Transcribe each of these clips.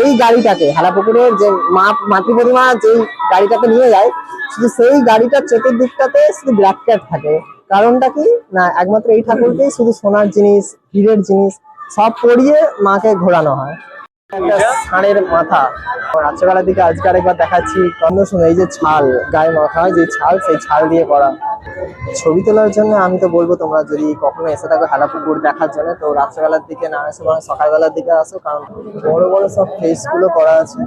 এই গাড়িটাকে, হালাপুকুরের যে মা যে গাড়িটাকে নিয়ে যায়, শুধু সেই গাড়িটার চতুর্দিকটাতে শুধু ব্ল্যাক ক্যাট থাকে। কারণটা কি? না, একমাত্র এই ঠাকুরকেই শুধু সোনার জিনিস, হিরের জিনিস সব পরিয়ে মাকে ঘোরানো হয়। ষাঁড়ের মাথা। রাত্রেবেলার দিকে আজকে আরেকবার দেখাচ্ছি কন্দ শুনে এই যে ছাল, গায়ে মাখা হয় যে ছাল, সেই ছাল দিয়ে করা। ছবি তোলার জন্য আমি তো বলব তোমরা যদি কখনো এসে থাকো হেলাপুকুর দেখার জন্য, তো রাত্রেবেলার দিকে না এসে বরং সকালবেলার দিকে আসো, কারণ বড় বড় সব ফেসগুলো করা আছে।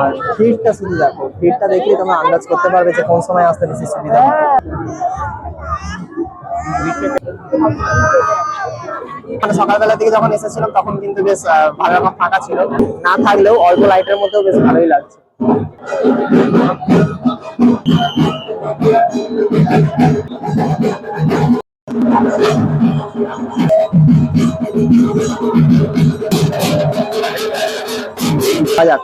আর ভিড়টা শুধু দেখো, ভিড়টা দেখলে তোমরা আন্দাজ করতে পারবে যে কোন সময় আসতে বেশি সুবিধা মানে সকালবেলার দিকে যখন এসেছিলাম, তখন কিন্তু বেশ ভালো রকম ফাঁকা ছিল। না থাকলেও অল্প লাইটের মধ্যেও বেশ ভালোই লাগছে। যাক।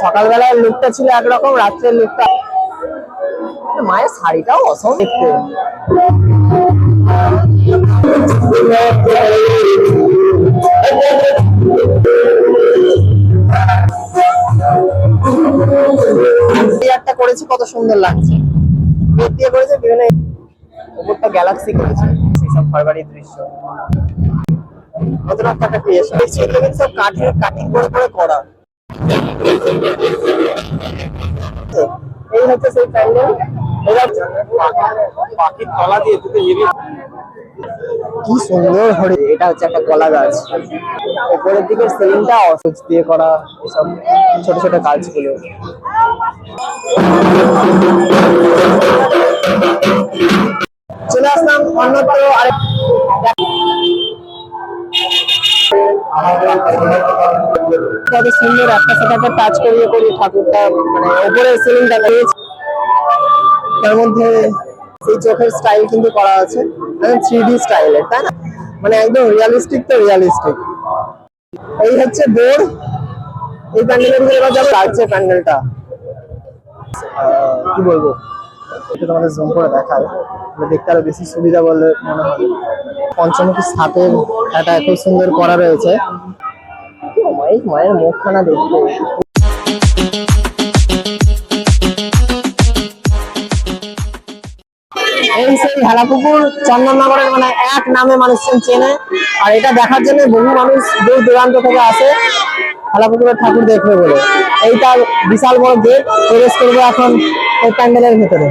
সকালবেলার লুকটা ছিল একরকম, রাত্রের লুকটা মায়ের শাড়িটাও অসম দেখতে। একটা করেছে, কত সুন্দর লাগছে। করেছে, বিভিন্ন গ্যালাক্সি করেছে। সব ঘরবাড়ির দৃশ্য নতুন একটা একটা ক্রিয়েশন সেগুলো কিন্তু সব কাঠের কাটিং করে করে। করা এই হচ্ছে সেই প্যান্ডেল। পাখির তলা দিয়ে দুটো কি সুন্দর হরে। এটা হচ্ছে একটা কলা গাছ। উপরের দিকের সিলিংটা অসুচ দিয়ে করা এসব ছোট ছোট কাজগুলো অন্যত্র কত সুন্দর একটা সেটাকে টাচ করিয়ে করিয়ে ঠাকুরটা মানে উপরে সিলিংটা করিয়েছে। তার মধ্যে সেই চোখের স্টাইল কিন্তু করা আছে। থ্রি ডি স্টাইলের তাই না? মানে একদম রিয়ালিস্টিক তো রিয়ালিস্টিক এই হচ্ছে বোর্ড। এই প্যান্ডেলের ভিতরে যাব। লাগছে প্যান্ডেলটা। কি বলব? এটা তোমাদের জুম করে দেখায় দেখতে আরও বেশি সুবিধা বলে মনে হয়। পঞ্চমুখী সাপের একটা খুব সুন্দর করা রয়েছে। মায়ের মুখখানা দেখতে। এই সেই হেলাপুকুর চন্দননগরের মানে এক নামে মানুষজন চেনে। আর এটা দেখার জন্য বহু মানুষ দূর দূরান্ত থেকে আসে হেলাপুকুরের ঠাকুর দেখবে বলে। এই তার বিশাল বড় গেট, প্রবেশ করবে এখন ওই প্যান্ডেলের ভেতরে।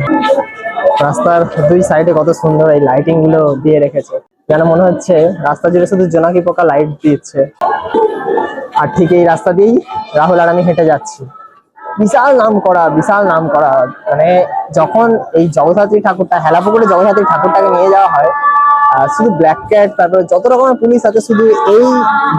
রাস্তার দুই সাইডে কত সুন্দর এই লাইটিংগুলো দিয়ে রেখেছে। যেন মনে হচ্ছে রাস্তা জুড়ে শুধু জোনাকি পোকা লাইট দিচ্ছে। আর ঠিক এই রাস্তা দিয়েই রাহুল আর আমি হেঁটে যাচ্ছি। বিশাল নাম করা, বিশাল নাম করা। মানে যখন এই জগদ্ধাত্রী ঠাকুরটা হেলাপুকুরে জগদ্ধাত্রী ঠাকুরটাকে নিয়ে যাওয়া হয় শুধু ব্ল্যাক ক্যাট তারপরে যত রকমের পুলিশ আছে, শুধু এই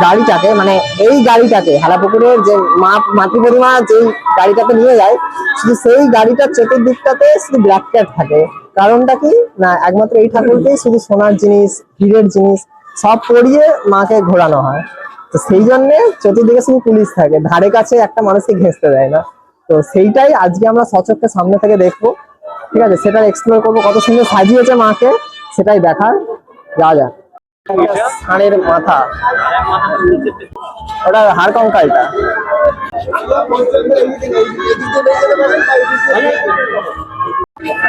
গাড়িটাকে মানে এই গাড়িটাকে, হেলাপুকুরের যে মা মাতৃ প্রতিমা যেই গাড়িটাকে নিয়ে যায়, শুধু সেই গাড়িটার চতুর্দিকটাতে শুধু ব্ল্যাক ক্যাট থাকে। কারণটা কি? না, একমাত্র এই ঠাকুরকেই শুধু সোনার জিনিস হীরের জিনিস, সব পরিয়ে মাকে ঘোরানো হয়। তো সেই জন্যে চতুর্দিকে শুধু পুলিশ থাকে, ধারে কাছে একটা মানুষকে ঘেঁচতে দেয় না। তো সেইটাই আজকে আমরা সচক্ষে সামনে থেকে দেখব। ঠিক আছে সেটা এক্সপ্লোর করব। কত সুন্দর সাজিয়েছে মাকে, সেটাই দেখার। যা একটা ষাঁড়ের মাথা। ওটা হাড় কঙ্কালটা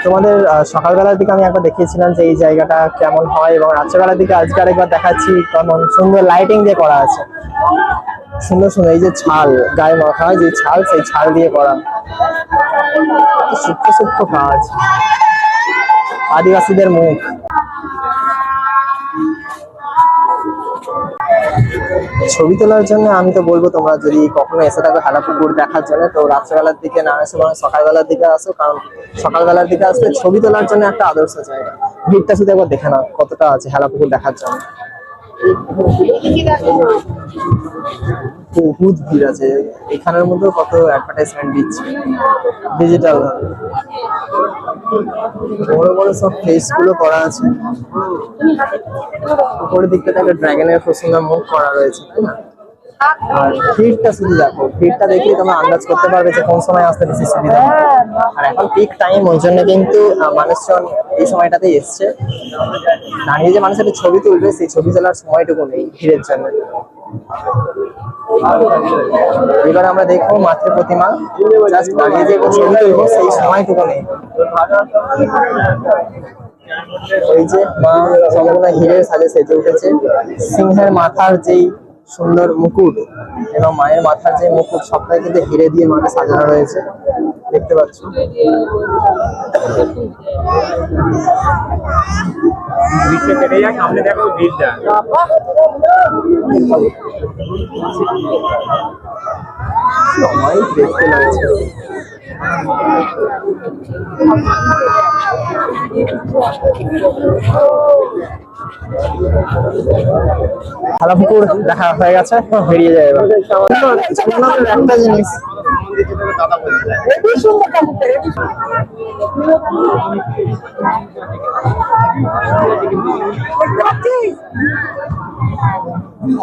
তোমাদের সকালবেলার দিকে আমি একবার দেখিয়েছিলাম যে এই জায়গাটা কেমন হয় এবং রাত্রেবেলার দিকে আজকে আরেকবার দেখাচ্ছি। কেমন সুন্দর লাইটিং দিয়ে করা আছে। সুন্দর সুন্দর এই যে ছাল, গায়ে মাখা হয়, যে ছাল, সেই ছাল দিয়ে করা সূক্ষ্ম সূক্ষ্ম কাজ। আদিবাসীদের মুখ। ছবি তোলার জন্য আমি তো বলব, তোমরা যদি কখনো এসে থাকো হেলাপুকুর দেখার জন্য, তো রাত্রেবেলার দিকে না এসে বরং সকালবেলার দিকে আসো, কারণ সকালবেলার দিকে আসলে ছবি তোলার জন্য একটা আদর্শ জায়গা। ভিড়টা শুধু একবার দেখে নাও, কতটা আছে হেলাপুকুর দেখার জন্য। বহুত ভিড় আছে। এখানের মধ্যে কত অ্যাডভার্টাইজমেন্ট দিচ্ছে? ডিজিটাল বড় বড় সব ফেসগুলো করা আছে। উপরের দিকটাতে একটা ড্রাগনের খুব মুখ করা রয়েছে তাই না? আর ভিড়টা শুধু দেখো ভিড়টা দেখলে তোমরা আন্দাজ করতে পারবে যে কোন সময় আসতে বেশি সুবিধা। আর এখন পিক টাইম ওই জন্য কিন্তু মানুষজন এই সময়টাতেই এসছে। দাঁড়িয়ে যে মানুষ একটা ছবি তুলবে, সেই ছবি তোলার সময়টুকু নেই ভিড়ের জন্য। এবার আমরা দেখব মাতৃ প্রতিমা। জাস্ট দাঁড়িয়ে যে ছবি তুলবো, সেই সময়টুকু নেই। ওই যে মা সম্পূর্ণ হিরের সাজে সেজে উঠেছে। সিংহের মাথার যেই সুন্দর মুকুট এবং মায়ের মাথার যে মুকুট সবটাই কিন্তু হিরে দিয়ে মাকে সাজানো রয়েছে। দেখতে পাচ্ছ? সময় দেখতে লাগছে। পুকুর দেখা হয়ে গেছে, বেরিয়ে যায় এবার। একটা জিনিস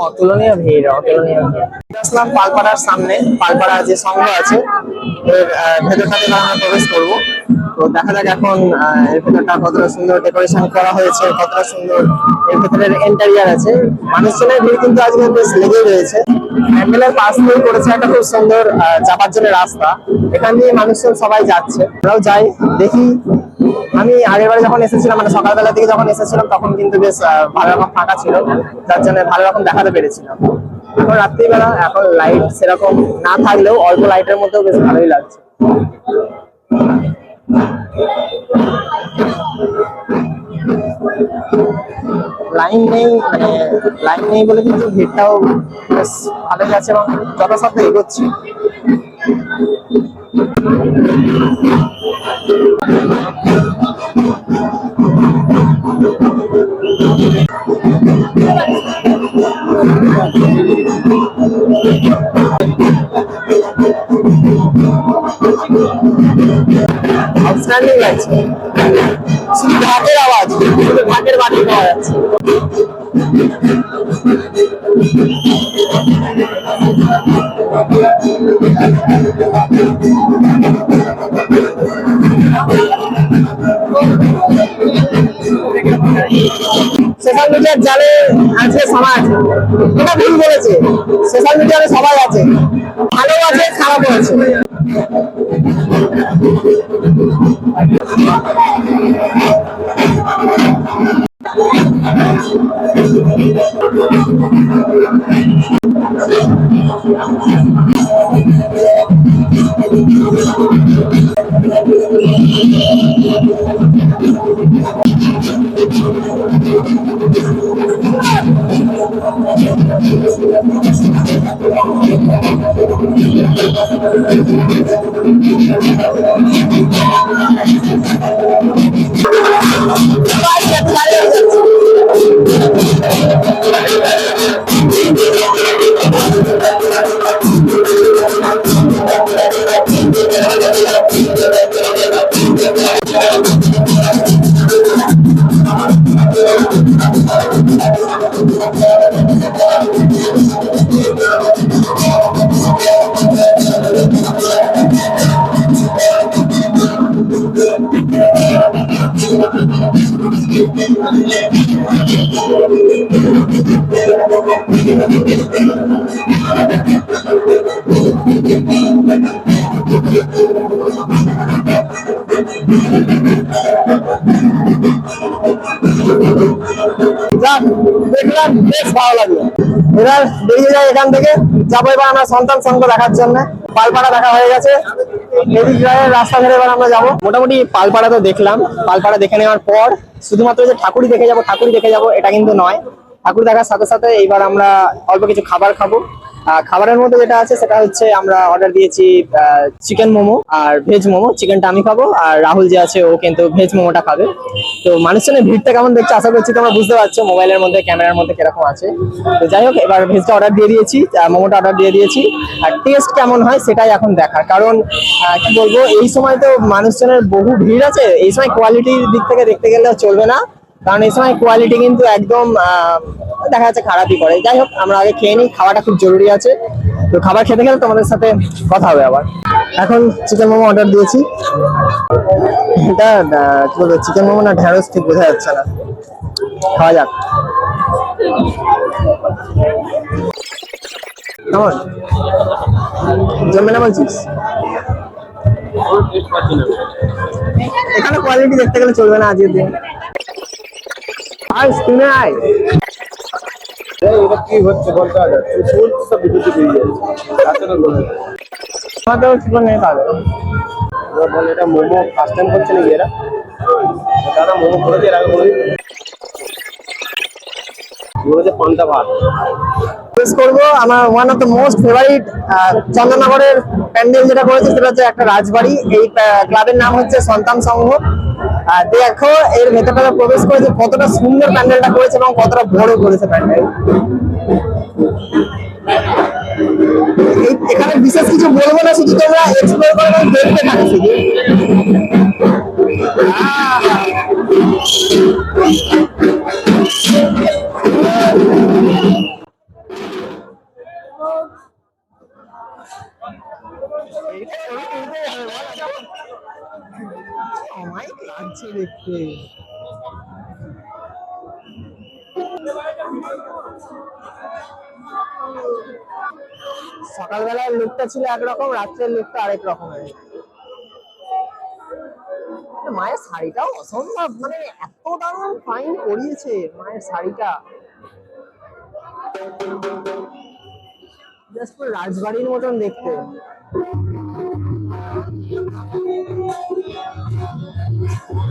অতুলনীয় ভিড় অতুলনীয় ভিড়। আসলাম পালপাড়ার সামনে পালপাড়া যে সংঘ আছে এর ভেতরটাতে আমরা প্রবেশ করব। তো দেখা যাক এখন এর ভেতরটা কতটা সুন্দর ডেকোরেশন করা হয়েছে, কতটা সুন্দর এর ভেতরের ইন্টারিয়ার আছে। মানুষজনের ভিড় কিন্তু আজকে বেশ লেগেই রয়েছে। প্যান্ডেলের পাশ দিয়ে করেছে একটা খুব সুন্দর যাবার জন্য রাস্তা। এখান দিয়ে মানুষজন সবাই যাচ্ছে। আমরাও যাই, দেখি আমি আগের বারে যখন এসেছিলাম মানে সকালবেলা থেকে যখন এসেছিলাম, তখন কিন্তু বেশ ভালো রকম ফাঁকা ছিল। যার জন্য ভালো রকম দেখাতে পেরেছিলাম এখন রাত্রিবেলা, এখন লাইট সেরকম না থাকলেও অল্প লাইটের মধ্যেও বেশ ভালোই লাগছে। লাইন নেই মানে লাইন নেই বলে কিন্তু ভিড়টাও বেশ ভালোই আছে এবং যথাসাধ্য এগোচ্ছি। লাগছে শুধু ঢাকের আওয়াজ ঢাকের বাটি পাওয়া যাচ্ছে সোশ্যাল মিডিয়ার জালে আছে সমাজ এটা ভুল বলেছে। সোশ্যাল মিডিয়াতে সবাই আছে। ভালো আছে খারাপও আছে। Bye. যাক দেখলাম বেশ ভালো লাগল। এবার বেরিয়ে যাই এখান থেকে। যাব এবার আমরা সন্তান সংঘ দেখার জন্য। পালপাড়া দেখা হয়ে গেছে। এদিক রাস্তা ধরে এবার আমরা যাব। মোটামুটি পালপাড়া তো দেখলাম। পালপাড়া দেখে নেওয়ার পর শুধুমাত্র যে ঠাকুরই দেখে যাব, ঠাকুরই দেখে যাব, এটা কিন্তু নয়। ঠাকুর দেখার সাথে সাথে এইবার আমরা অল্প কিছু খাবার খাব। খাবারের মধ্যে যেটা আছে সেটা হচ্ছে আমরা অর্ডার দিয়েছি চিকেন মোমো আর ভেজ মোমো। চিকেনটা আমি খাব আর রাহুল যে আছে, ও কিন্তু ভেজ মোমোটা খাবে। তো মানুষজনের ভিড়টা কেমন দেখছে আশা করছি তোমরা বুঝতে পারছ মোবাইলের মধ্যে, ক্যামেরার মধ্যে কীরকম আছে। তো যাই হোক, এবার ভেজটা অর্ডার দিয়ে দিয়েছি মোমোটা অর্ডার দিয়ে দিয়েছি। আর টেস্ট কেমন হয় সেটাই এখন দেখার। কারণ কি বলব, এই সময় তো মানুষজনের বহু ভিড় আছে, এই সময় কোয়ালিটির দিক থেকে দেখতে গেলে চলবে না। কারণ এই সময় কোয়ালিটি কিন্তু একদম দেখা যাচ্ছে খারাপই করে। যাই হোক, আমরা আগে খেয়ে নিই, খাওয়াটা খুব জরুরি আছে। তো খাবার খেতে গেলে তোমাদের সাথে কথা হবে আবার। এখন চিকেন মোমো অর্ডার দিয়েছি। এটা কি বলব চিকেন মোমো না, ঢ্যাঁড়স ঠিক বোঝা যাচ্ছে না। খাওয়া যাক। কেমন? জমবে না বলছিস? এখানে কোয়ালিটি দেখতে গেলে চলবে না আজকের দিন। আর স্ক্রিনে আয়। কি হচ্ছে বলতে সব বিদ্যুৎ বেরিয়ে যাচ্ছে আমাদের চিকেন নেই তাহলে। বলে এটা মোমো ফার্স্ট টাইম করছে নাকি এরা? দাদা মোমো করে দিয়ে রাখা বলে বলেছে পান্তা ভাত। করব আমার one of the most favourite চন্দননগরের pandal যেটা করেছে সেটা হচ্ছে একটা রাজবাড়ি। এই ক্লাবের নাম হচ্ছে সন্তান সংঘ। দেখো, এর ভেতরটা প্রবেশ করেছে, কতটা সুন্দর প্যান্ডেলটা করেছে এবং কতটা বড় করেছে প্যান্ডেল। এখানে বিশেষ কিছু বলব না, শুধু তোমরা এক্সপ্লোর করে এবং দেখতে থাকো শুধু। আমায় লাগছে দেখতে সকালবেলার লুকটা ছিল একরকম, রাত্রের লুকটা আরেক রকমের। মায়ের শাড়িটাও অসম্ভব মানে এত দারুণ ফাইন করিয়েছে মায়ের শাড়িটা। জাস্ট রাজবাড়ির মতন দেখতে। এখন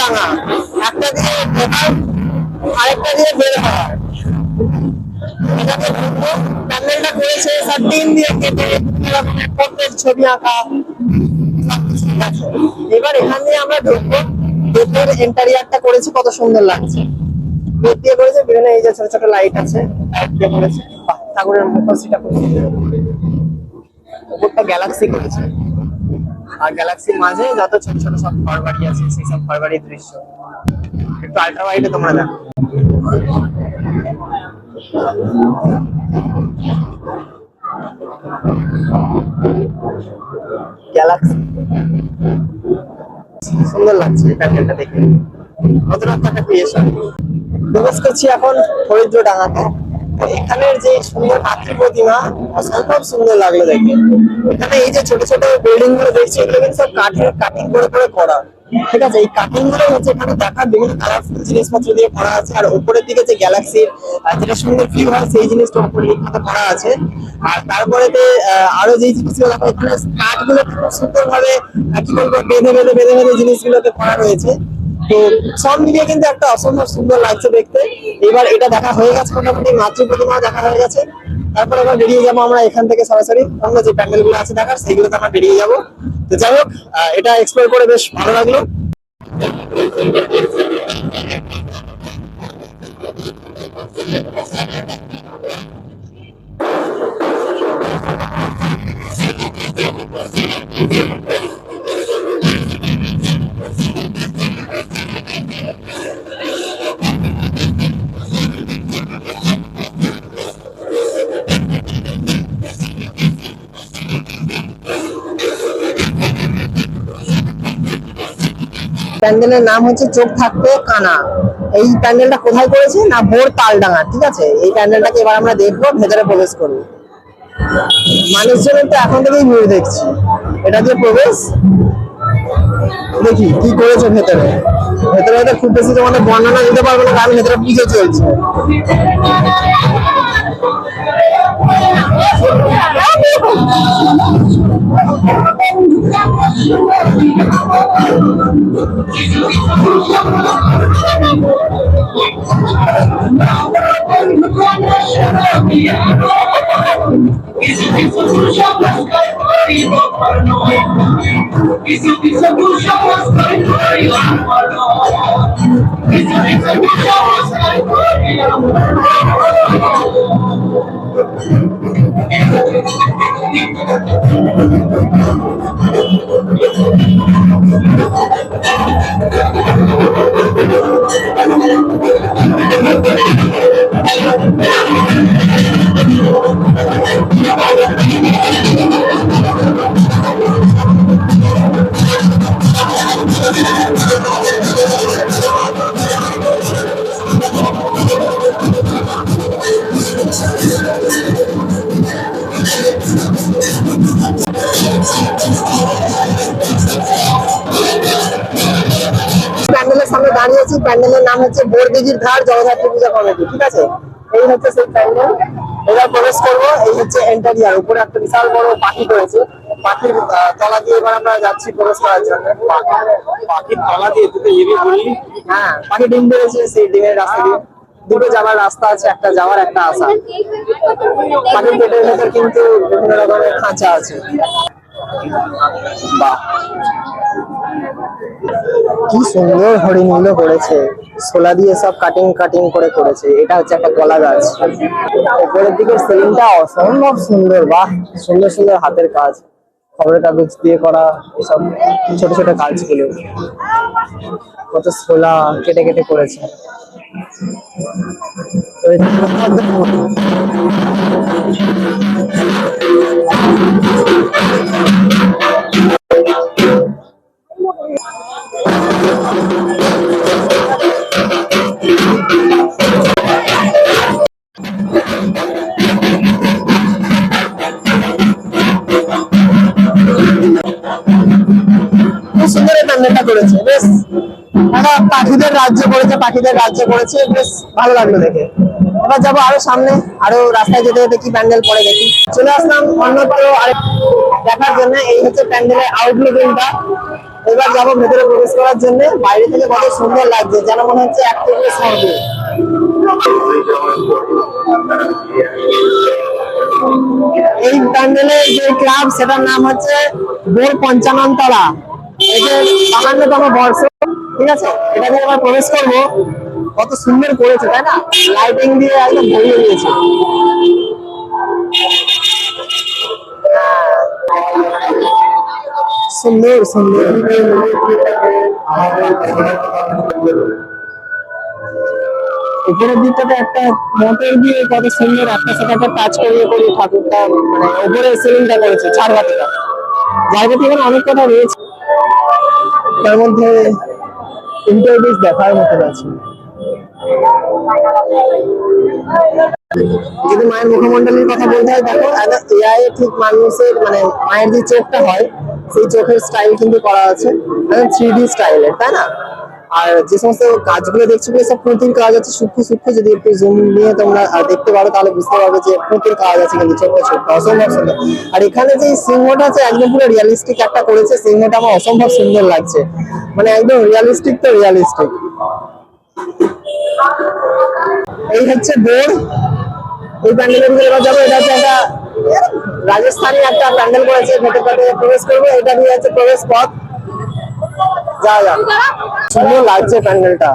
ডাঙা। একটা দিয়ে আরেকটা দিয়ে বের ঢুকবো প্যান্ডেলটা টিন দিয়ে কেটে ছবি আঁকা। এবার আমরা ঢুকবো। গেটের ইন্টারিয়ারটা করেছে, কত সুন্দর লাগছে। দিয়ে করেছে বিভিন্ন এই যে ছোট ছোট লাইট আছে ঠাকুরের মুখোশিটা করেছে উপরটা গ্যালাক্সি করেছে। আর গ্যালাক্সির মাঝে যত ছোট ছোট সব ঘর বাড়ি আছে, সেই সব ঘর বাড়ির দৃশ্য। একটু আল্ট্রা ওয়াইডে তোমরা দেখো। গ্যালাক্সি সুন্দর লাগছে প্যান্ডেলটা দেখে। নতুন একটা ক্রিয়েশন প্রবেশ করছি এখন হরিদ্র ডাঙাতে এখানের যে সুন্দর মাতৃ প্রতিমা অসম্ভব সুন্দর লাগল দেখে। এখানে এই যে ছোট ছোট বিল্ডিংগুলো দেখছি, এগুলো কিন্তু সব কাঠের কাটিং করে করে করা। ঠিক আছে? এই কাটিংগুলো হচ্ছে এখানে দেখার বিভিন্ন কালারফুল জিনিসপত্র দিয়ে করা আছে। আর উপরের দিকে যে গ্যালাক্সির যেটা সুন্দর ভিউ হয়, সেই জিনিসটা উপরে এখানে করা আছে। আর তারপরে আরও যে জিনিসগুলো দেখো, এখানে কাঠগুলো খুব সুন্দর ভাবে কি বলব, বেঁধে বেঁধে বেঁধে বেঁধে জিনিসগুলোকে করা রয়েছে। তো সব মিলিয়ে কিন্তু একটা অসম্ভব সুন্দর লাগছে দেখতে। এবার এটা দেখা হয়ে গেছে মোটামুটি, মাতৃ প্রতিমা দেখা হয়ে গেছে। তারপরে এবার বেরিয়ে যাব আমরা এখান থেকে সরাসরি। অন্য যে প্যান্ডেলগুলো আছে দেখার, সেইগুলোতে আমরা বেরিয়ে যাব। তো যাই হোক এটা এক্সপ্লোর করে বেশ ভালো লাগল। প্যান্ডেলের নাম হচ্ছে চোখ থাকতে কানা। এই প্যান্ডেলটা কোথায় করেছে না, ভোর তালডাঙ্গা, ঠিক আছে? এই প্যান্ডেলটাকে এবার আমরা দেখব, ভেতরে প্রবেশ করব। মানুষজনের তো এখন থেকেই ভিড় দেখছি। এটা দিয়ে প্রবেশ। দেখি, কি করেছে ভেতরে? ভেতরে হয়তো খুব বেশি তোমাদের বর্ণনা দিতে পারব না, কারণ ভেতরে পুজো চলছে। প্যান্ডেলের I'm নাম হচ্ছে বোরদিঘির ধার জগদ্ধাত্রী পূজা কমিটি ঠিক আছে? এই হচ্ছে সেই প্যান্ডেল। এবার প্রবেশ করব এই হচ্ছে এন্টারিয়ার উপরে একটা বিশাল বড় পাখি রয়েছে পাখির তলা দিয়ে এবার আমরা যাচ্ছি প্রবেশ করার জন্য। পাখির তলা দিয়ে তুই হেভি বললি হ্যাঁ পাখি ডিম বেড়েছে সেই ডিমের রাস্তা দিয়ে। দুটো যাওয়ার রাস্তা আছে একটা যাওয়ার একটা আসা পাখির পেটের ভেতর কিন্তু বিভিন্ন রকমের খাঁচা আছে। বাহ। কি সুন্দর হরিণগুলো করেছে। সোলা দিয়ে সব কাটিং কাটিং করে করেছে। এটা হচ্ছে একটা কলা গাছ। উপরের দিকের সিলিংটা অসম্ভব সুন্দর। বাহ, সুন্দর সুন্দর হাতের কাজ। খবরের কাগজ দিয়ে করা এসব ছোট ছোট কাজগুলো। কত সোলা কেটে কেটে করেছে। সুন্দর এই প্যান্ডেলটা করেছে বেশ পাখিদের রাজ্য করেছে, পাখিদের রাজ্য করেছে, বেশ ভালো লাগল দেখে। এবার যাব আরও সামনে, আরও রাস্তায় যেতে যেতে কি প্যান্ডেল পরে দেখি চলে আসলাম অন্যত্র আরেক দেখার জন্য, এই হচ্ছে প্যান্ডেলের আউটলুকিংটা এবার যাব ভেতরে প্রবেশ করার জন্য, বাইরে থেকে কত সুন্দর লাগছে, যেন মনে হচ্ছে এক টুকরো স্বর্গ এই প্যান্ডেলের যে ক্লাব, সেটার নাম হচ্ছে বোর পঞ্চানন তলা প্রবেশ করব। কত সুন্দর করেছে, তাই না? লাইটিং দিয়ে একদম ভরিয়ে দিয়েছে। সুন্দর সুন্দর। উপরের দিকটাতে একটা মোটর দিয়ে কত সুন্দর একটা সেটাকে টাচ করিয়ে করিয়ে ঠাকুরটা মানে উপরে সিলিংটা করেছে ছাড়বাতিটা জায়গাটি থেকে অনেক কথা রয়েছে, তার মধ্যে ইন্টারভিউস দেখার মতন আছে। যদি মায়ের মুখমন্ডলের কথা বলতে হয়, দেখো এআই ঠিক মানুষের মানে মায়ের যে চোখটা হয়, সেই চোখের স্টাইল কিন্তু করা আছে। থ্রি ডি স্টাইলের তাই না? আর যে সমস্ত কাজগুলো দেখছ সব পুঁতির কাজ আছে, সূক্ষ্ম সূক্ষ্ম যদি একটু জুম নিয়ে তোমরা দেখতে পারো, তাহলে বুঝতে পারবে যে পুঁতির কাজ আছে কিন্তু ছোট্ট ছোট্ট, অসম্ভব সুন্দর। আর এখানে যে সিংহটা আছে, একদম পুরো রিয়ালিস্টিক একটা করেছে। সিংহটা আমার অসম্ভব সুন্দর লাগছে। মানে একদম রিয়ালিস্টিক তো রিয়ালিস্টিক এই হচ্ছে বোর এই প্যান্ডেলের ভিতরে এবার যাব, এটা হচ্ছে একটা রাজস্থানি একটা প্যান্ডেল করেছে ভেতর ভেতরে প্রবেশ করব। এটা দিয়ে হচ্ছে প্রবেশ পথ। সুন্দর লাগছে প্যান্ডেলটা।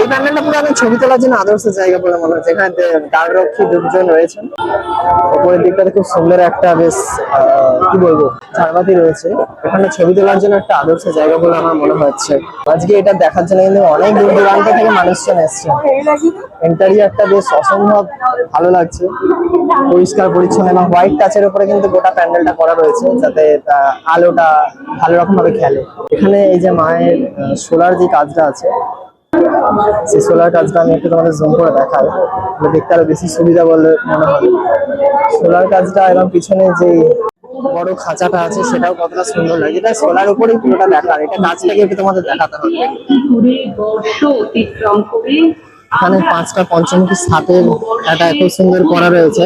এই প্যান্ডেলটা পুরো আমি ছবি তোলার জন্য আদর্শ জায়গা বলে মনে হচ্ছে। এখানে দ্বাররক্ষী দুজন রয়েছেন। উপরের দিকটাতে খুব সুন্দর একটা বেশ কি বলব, ঝাড়বাতি রয়েছে। এখানে ছবি তোলার জন্য একটা আদর্শ জায়গা বলে আমার মনে হচ্ছে। আজকে এটা দেখার জন্য কিন্তু অনেক দূর দূরান্ত থেকে মানুষজন এসছে। ইন্টারিয়ারটা বেশ অসম্ভব ভালো লাগছে। পরিষ্কার, পরিচ্ছন্ন এবং হোয়াইট টাচের উপরে কিন্তু গোটা প্যান্ডেলটা করা রয়েছে যাতে আলোটা ভালো রকম ভাবে খেলে। এখানে এই যে মায়ের সোলার যে কাজটা আছে সেই সোলার কাজটা আমি একটু তোমাদের জুম করে দেখাই। দেখতে আরও বেশি সুবিধা বলে মনে হয়। সোলার কাজটা এবং পিছনে যে বড় খাঁচাটা আছে, সেটাও কতটা সুন্দর লাগে। এটা সোলার উপরেই পুরোটা দেখার। এটা গাছটাকে একটু তোমাদের দেখাতে হবে। এখানে পাঁচটা পঞ্চমুখী সাপের একটা এত সুন্দর করা রয়েছে।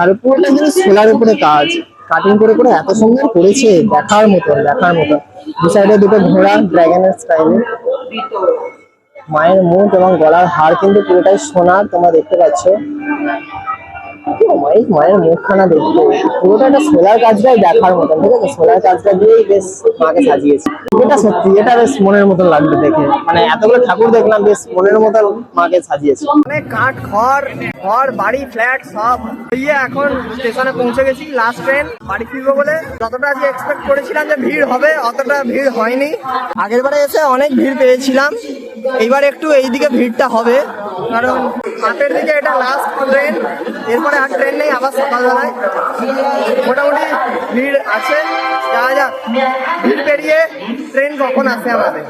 আর পুরোটা কিন্তু সোলার উপরে কাজ। কাটিং করে করে এত সুন্দর করেছে, দেখার মতন দেখার মতন। দু সাইডে দুটো ঘোড়া ড্রাগনের স্টাইলে মায়ের মুখ এবং গলার হার কিন্তু পুরোটাই সোনার তোমরা দেখতে পাচ্ছ। মায়ের মুখখানা দেখতে। পুরোটা একটা সোলার কাজটাই দেখার মতন, ঠিক আছে? সোলার কাজটা দিয়েই বেশ মাকে সাজিয়েছে। এটা সত্যি, এটা বেশ মনের মতন লাগবে দেখে। মানে এতগুলো ঠাকুর দেখলাম, বেশ মনের মতন মাকে সাজিয়েছে। মানে কাঠ, ঘর ঘর, বাড়ি, ফ্ল্যাট, সব। দিয়ে এখন স্টেশনে পৌঁছে গেছি লাস্ট ট্রেন বাড়ি ফিরবো বলে যতটা আজকে এক্সপেক্ট করেছিলাম যে ভিড় হবে, অতটা ভিড় হয়নি। আগের বারে এসে অনেক ভিড় পেয়েছিলাম। এইবার একটু এই দিকে ভিড়টা হবে, কারণ হাটের দিকে এটা লাস্ট ট্রেন এরপরে আর ট্রেন নেই আবার সকালবেলায়। মোটামুটি ভিড় আছে। যা যা ভিড় পেরিয়ে ট্রেন কখন আসে আমাদের?